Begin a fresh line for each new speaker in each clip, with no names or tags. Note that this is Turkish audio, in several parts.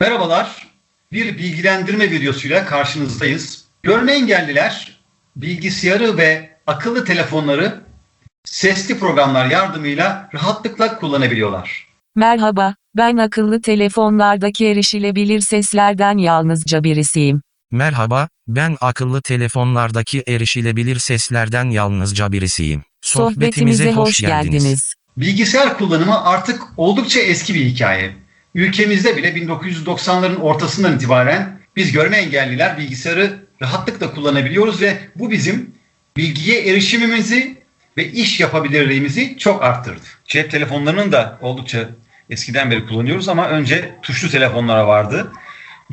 Merhabalar. Bir bilgilendirme videosuyla karşınızdayız. Görme engelliler bilgisayarı ve akıllı telefonları sesli programlar yardımıyla rahatlıkla kullanabiliyorlar.
Merhaba, ben akıllı telefonlardaki erişilebilir seslerden yalnızca birisiyim.
Merhaba, ben akıllı telefonlardaki erişilebilir seslerden yalnızca birisiyim.
Sohbetimize hoş geldiniz.
Bilgisayar kullanımı artık oldukça eski bir hikaye. Ülkemizde bile 1990'ların ortasından itibaren biz görme engelliler bilgisayarı rahatlıkla kullanabiliyoruz ve bu bizim bilgiye erişimimizi ve iş yapabilirliğimizi çok arttırdı. Cep telefonlarının da oldukça eskiden beri kullanıyoruz ama önce tuşlu telefonlara vardı.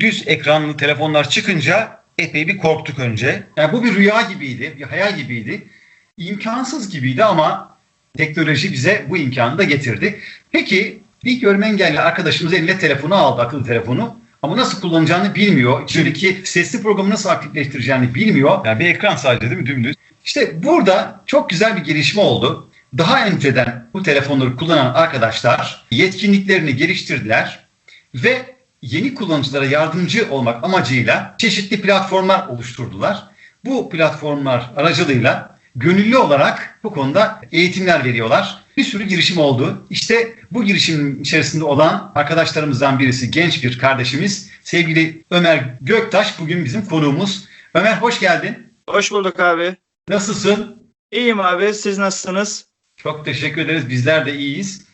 Düz ekranlı telefonlar çıkınca epey bir korktuk önce. Yani bu bir rüya gibiydi, bir hayal gibiydi. İmkansız gibiydi ama teknoloji bize bu imkanı da getirdi. Peki bir görme engelli arkadaşımız eline telefonu aldı, akıllı telefonu. Ama nasıl kullanacağını bilmiyor. İçindeki sesli programı nasıl aktifleştireceğini bilmiyor. Yani bir ekran sadece değil mi dümdüz? İşte burada çok güzel bir gelişme oldu. Daha önceden bu telefonları kullanan arkadaşlar yetkinliklerini geliştirdiler ve yeni kullanıcılara yardımcı olmak amacıyla çeşitli platformlar oluşturdular. Bu platformlar aracılığıyla gönüllü olarak bu konuda eğitimler veriyorlar. Bir sürü girişim oldu. İşte bu girişimin içerisinde olan arkadaşlarımızdan birisi genç bir kardeşimiz sevgili Ömer Göktaş bugün bizim konuğumuz. Ömer hoş geldin.
Hoş bulduk abi.
Nasılsın?
İyiyim abi. Siz nasılsınız?
Çok teşekkür ederiz. Bizler de iyiyiz.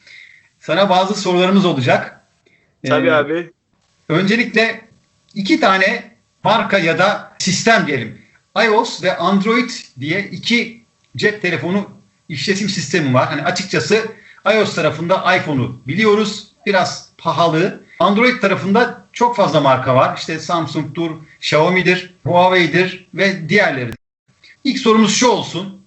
Sana bazı sorularımız olacak.
Tabii
Ee,
abi.
Öncelikle iki tane marka ya da sistem diyelim. iOS ve Android diye iki cep telefonu işletim sistemi var. Hani açıkçası iOS tarafında iPhone'u biliyoruz. Biraz pahalı. Android tarafında çok fazla marka var. İşte Samsung'dur, Xiaomi'dir, Huawei'dir ve diğerleri. İlk sorumuz şu olsun.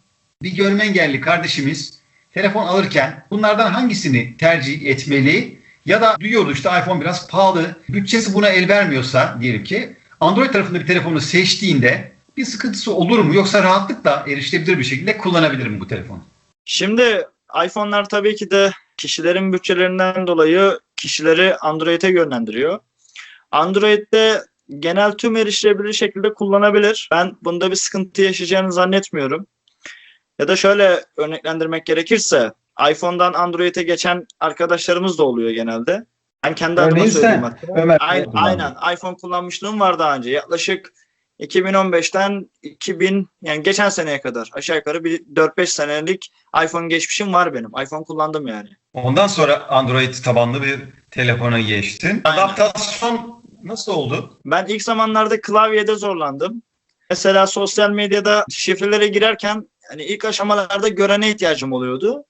Bir görme engelli kardeşimiz telefon alırken bunlardan hangisini tercih etmeli? Ya da duyuyordu işte iPhone biraz pahalı, bütçesi buna el vermiyorsa diyelim ki Android tarafında bir telefonu seçtiğinde bir sıkıntısı olur mu? Yoksa rahatlıkla erişilebilir bir şekilde kullanabilir mi bu telefonu?
Şimdi iPhone'lar tabii ki de kişilerin bütçelerinden dolayı kişileri Android'e yönlendiriyor. Android'de genel tüm erişilebilir şekilde kullanabilir. Ben bunda bir sıkıntı yaşayacağını zannetmiyorum. Ya da şöyle örneklendirmek gerekirse iPhone'dan Android'e geçen arkadaşlarımız da oluyor genelde. Ben kendi adıma
Örneğin
söyleyeyim
sen,
hatta.
Ömer.
Aynen, aynen. iPhone kullanmışlığım var daha önce. Yaklaşık 2015'ten 2000 yani geçen seneye kadar aşağı yukarı bir 4-5 senelik iPhone geçmişim var benim. iPhone kullandım yani.
Ondan sonra Android tabanlı bir telefona geçtin.
Aynen.
Adaptasyon nasıl oldu?
Ben ilk zamanlarda klavyede zorlandım. Mesela sosyal medyada şifrelere girerken hani ilk aşamalarda görene ihtiyacım oluyordu.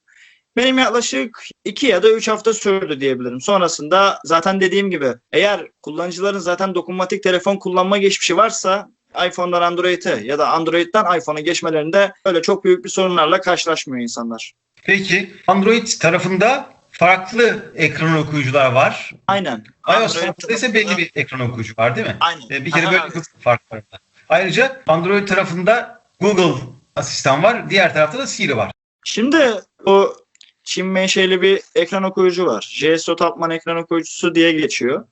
Benim yaklaşık 2 ya da 3 hafta sürdü diyebilirim. Sonrasında zaten dediğim gibi eğer kullanıcıların zaten dokunmatik telefon kullanma geçmişi varsa iPhone'dan Android'e ya da Android'den iPhone'a geçmelerinde öyle çok büyük bir sorunlarla karşılaşmıyor insanlar.
Peki Android tarafında farklı ekran okuyucular var.
Aynen.
iOS
Android
tarafında ise belli bir ekran okuyucu var değil mi?
Aynen.
E, Bir kere
Aha,
böyle bir fark var. Ayrıca Android tarafında Google asistan var. Diğer tarafta da Siri var.
Şimdi bu Çin menşeli bir ekran okuyucu var. JSO Tapman ekran okuyucusu diye geçiyor.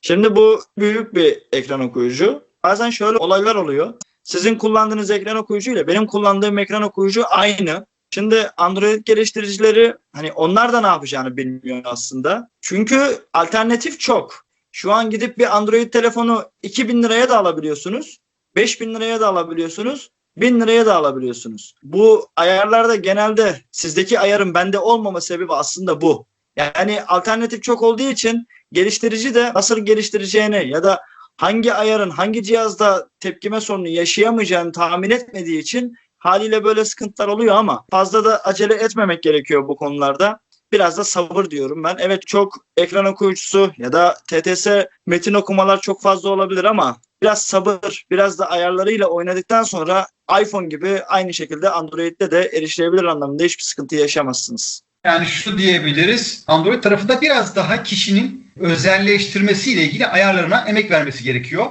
Şimdi bu büyük bir ekran okuyucu. Bazen şöyle olaylar oluyor. Sizin kullandığınız ekran okuyucu ile benim kullandığım ekran okuyucu aynı. Şimdi Android geliştiricileri hani onlar da ne yapacağını bilmiyor aslında. Çünkü alternatif çok. Şu an gidip bir Android telefonu 2000 liraya da alabiliyorsunuz. 5000 liraya da alabiliyorsunuz. 1000 liraya da alabiliyorsunuz. Bu ayarlarda genelde sizdeki ayarın bende olmama sebebi aslında bu. Yani alternatif çok olduğu için geliştirici de nasıl geliştireceğini ya da hangi ayarın hangi cihazda tepkime sorunu yaşayamayacağını tahmin etmediği için haliyle böyle sıkıntılar oluyor ama fazla da acele etmemek gerekiyor bu konularda. Biraz da sabır diyorum ben. Evet çok ekran okuyucusu ya da TTS metin okumalar çok fazla olabilir ama biraz sabır, biraz da ayarlarıyla oynadıktan sonra iPhone gibi aynı şekilde Android'de de erişilebilir anlamda hiçbir sıkıntı yaşamazsınız.
Yani şu diyebiliriz. Android tarafında biraz daha kişinin özelleştirmesiyle ilgili ayarlarına emek vermesi gerekiyor.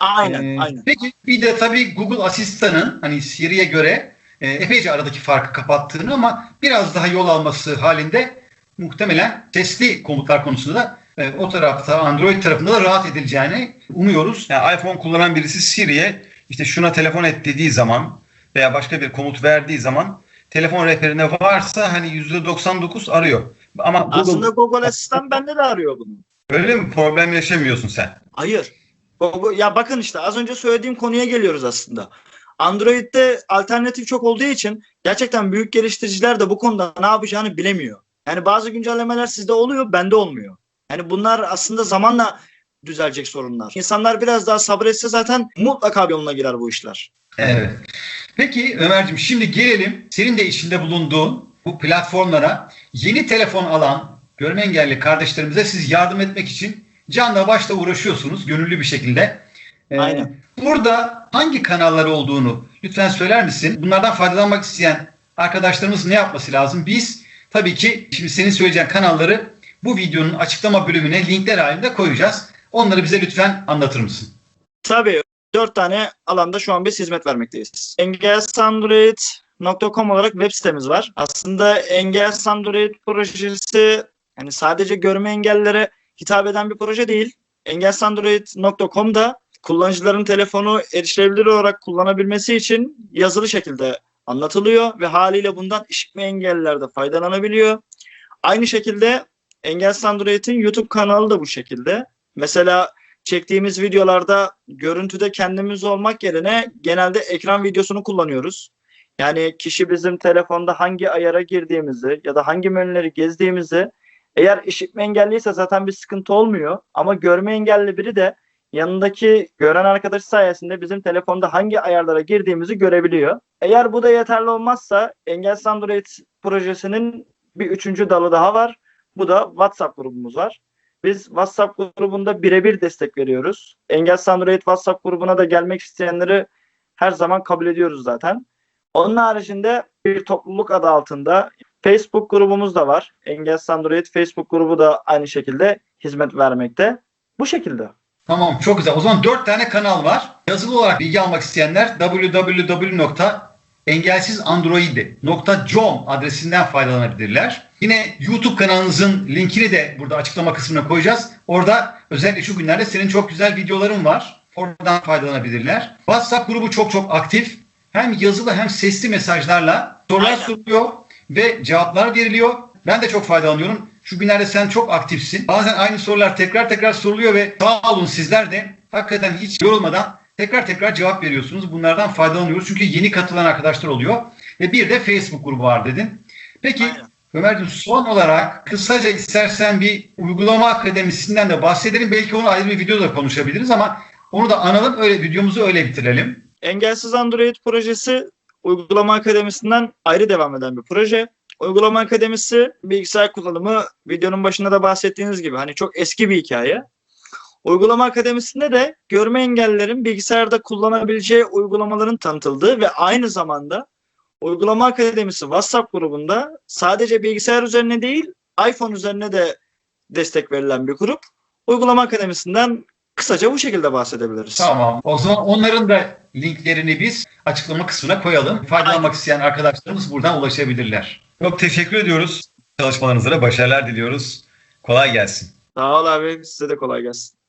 Aynen,
Ee,
aynen.
Peki bir de tabii Google Asistan'ın hani Siri'ye göre e, epeyce aradaki farkı kapattığını ama biraz daha yol alması halinde muhtemelen sesli komutlar konusunda da e, o tarafta Android tarafında da rahat edileceğini umuyoruz. Yani iPhone kullanan birisi Siri'ye işte şuna telefon et dediği zaman veya başka bir komut verdiği zaman telefon rehberinde varsa hani %99 arıyor. Ama Google,
Aslında Google Asistan bende de arıyor bunu.
öyle mi? Problem yaşamıyorsun sen.
Hayır. Google, ya bakın işte az önce söylediğim konuya geliyoruz aslında. Android'de alternatif çok olduğu için gerçekten büyük geliştiriciler de bu konuda ne yapacağını bilemiyor. Yani bazı güncellemeler sizde oluyor, bende olmuyor. Yani bunlar aslında zamanla düzelecek sorunlar. İnsanlar biraz daha sabretse zaten mutlaka bir yoluna girer bu işler.
Evet. Peki Ömer'cim şimdi gelelim senin de içinde bulunduğun bu platformlara yeni telefon alan görme engelli kardeşlerimize siz yardım etmek için canla başla uğraşıyorsunuz gönüllü bir şekilde. Ee,
Aynen.
Burada hangi kanallar olduğunu lütfen söyler misin? Bunlardan faydalanmak isteyen arkadaşlarımız ne yapması lazım? Biz tabii ki şimdi senin söyleyeceğin kanalları bu videonun açıklama bölümüne linkler halinde koyacağız. Onları bize lütfen anlatır mısın?
Tabii dört tane alanda şu an biz hizmet vermekteyiz. engelsandroid.com olarak web sitemiz var. Aslında Engels Android projesi yani sadece görme engellilere hitap eden bir proje değil. Engelsandroid.com'da kullanıcıların telefonu erişilebilir olarak kullanabilmesi için yazılı şekilde anlatılıyor ve haliyle bundan işitme engelliler de faydalanabiliyor. Aynı şekilde Engels Android'in YouTube kanalı da bu şekilde. Mesela çektiğimiz videolarda görüntüde kendimiz olmak yerine genelde ekran videosunu kullanıyoruz. Yani kişi bizim telefonda hangi ayara girdiğimizi ya da hangi menüleri gezdiğimizi eğer işitme engelliyse zaten bir sıkıntı olmuyor. Ama görme engelli biri de yanındaki gören arkadaşı sayesinde bizim telefonda hangi ayarlara girdiğimizi görebiliyor. Eğer bu da yeterli olmazsa Engelsiz Android projesinin bir üçüncü dalı daha var. Bu da WhatsApp grubumuz var. Biz WhatsApp grubunda birebir destek veriyoruz. Engelsiz Android WhatsApp grubuna da gelmek isteyenleri her zaman kabul ediyoruz zaten. Onun haricinde bir topluluk adı altında Facebook grubumuz da var. Engelsiz Android Facebook grubu da aynı şekilde hizmet vermekte. Bu şekilde.
Tamam çok güzel. O zaman dört tane kanal var. Yazılı olarak bilgi almak isteyenler www.engelsizandroid.com adresinden faydalanabilirler. Yine YouTube kanalınızın linkini de burada açıklama kısmına koyacağız. Orada özellikle şu günlerde senin çok güzel videoların var. Oradan faydalanabilirler. WhatsApp grubu çok çok aktif. Hem yazılı hem sesli mesajlarla sorular
Aynen.
soruluyor ve cevaplar veriliyor. Ben de çok faydalanıyorum. Şu günlerde sen çok aktifsin. Bazen aynı sorular tekrar tekrar soruluyor ve sağ olun sizler de hakikaten hiç yorulmadan tekrar tekrar cevap veriyorsunuz. Bunlardan faydalanıyoruz. Çünkü yeni katılan arkadaşlar oluyor. Ve bir de Facebook grubu var dedin. Peki
Aynen.
Ömerciğim son olarak kısaca istersen bir uygulama akademisinden de bahsedelim. Belki onu ayrı bir videoda konuşabiliriz ama onu da analım öyle videomuzu öyle bitirelim.
Engelsiz Android projesi Uygulama Akademisi'nden ayrı devam eden bir proje. Uygulama Akademisi bilgisayar kullanımı videonun başında da bahsettiğiniz gibi hani çok eski bir hikaye. Uygulama Akademisi'nde de görme engellilerin bilgisayarda kullanabileceği uygulamaların tanıtıldığı ve aynı zamanda Uygulama Akademisi WhatsApp grubunda sadece bilgisayar üzerine değil iPhone üzerine de destek verilen bir grup. Uygulama Akademisi'nden kısaca bu şekilde bahsedebiliriz.
Tamam. O zaman onların da linklerini biz açıklama kısmına koyalım. Faydalanmak isteyen arkadaşlarımız buradan ulaşabilirler. Çok teşekkür ediyoruz. Çalışmalarınıza başarılar diliyoruz. Kolay gelsin.
Sağ ol abi. Size de kolay gelsin.